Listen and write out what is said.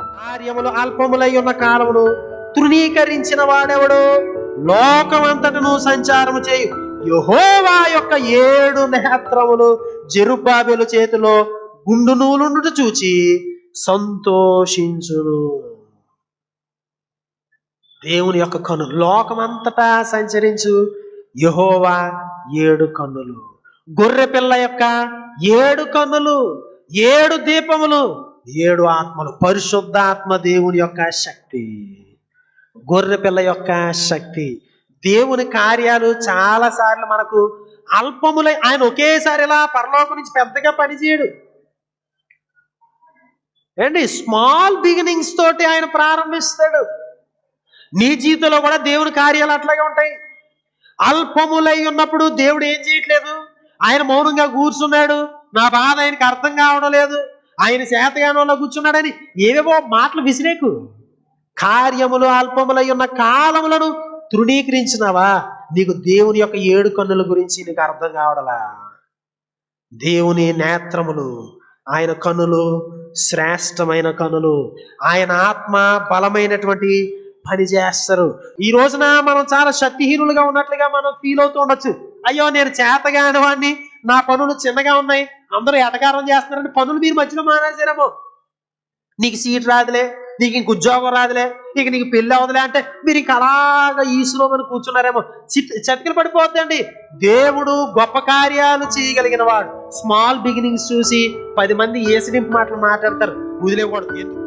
కార్యములు అల్పములై ఉన్న కాలమును తృణీకరించిన వాడెవడు? లోకమంతటను సంచారము చేయు. యహోవా యొక్క ఏడు నేత్రములు జెరుబాబెలు చేతిలో గుండు నూలుండుట చూచి సంతోషించును. దేవుని యొక్క కన్ను లోకమంతటా సంచరించు యహోవా ఏడు కన్నులు. గొర్రె పిల్ల యొక్క ఏడు కన్నులు. ఏడు దీపములు ఏడు ఆత్మలు పరిశుద్ధాత్మ దేవుని యొక్క శక్తి గొర్రె పిల్ల యొక్క శక్తి. దేవుని కార్యాలు చాలాసార్లు మనకు అల్పములై ఆయన ఒకేసారి ఇలా పరలోకం నుంచి పెద్దగా పనిచేయడు. ఏంటి? స్మాల్ బిగినింగ్స్ తోటి ఆయన ప్రారంభిస్తాడు. నీ జీవితంలో కూడా దేవుని కార్యాలు అట్లాగే ఉంటాయి. అల్పములై ఉన్నప్పుడు దేవుడు ఏం చేయట్లేదు? ఆయన మౌనంగా కూర్చున్నాడు. నా బాధ ఆయనకి అర్థం కావడం లేదు. ఆయన శాతగానంలో కూర్చున్నాడని ఏవేవో మాటలు విసిరేకు. కార్యములు అల్పములై ఉన్న కాలములను తృణీకరించినవా? నీకు దేవుని యొక్క ఏడు కన్నుల గురించి నీకు అర్థం కావడలా? దేవుని నేత్రములు ఆయన కన్నులు శ్రేష్టమైన కనులు ఆయన ఆత్మ బలమైనటువంటి పని చేస్తారు. ఈ రోజున మనం చాలా శక్తిహీనులుగా ఉన్నట్లుగా మనం ఫీల్ అవుతూ ఉండొచ్చు. అయ్యో నేను చేతగాని వాడిని నా పనులు చిన్నగా ఉన్నాయి. అందరూ ఎటకారం చేస్తున్నారని పనులు మీరు మధ్యలో మానేశారేమో. నీకు సీట్ రాదులే నీకు ఇంక ఉద్యోగం రాదులే ఇక నీకు పెళ్ళి అవదులే అంటే మీరు ఇంక అలాగా ఈశ్వరమని కూర్చున్నారేమో. చిట్ చతికిలు పడిపోద్దండి. దేవుడు గొప్ప కార్యాలు చేయగలిగిన వాడు. స్మాల్ బిగినింగ్స్ చూసి పది మంది ఏసిడింపు మాటలు మాట్లాడతారు. వదిలేకూడదు ఎందుకు?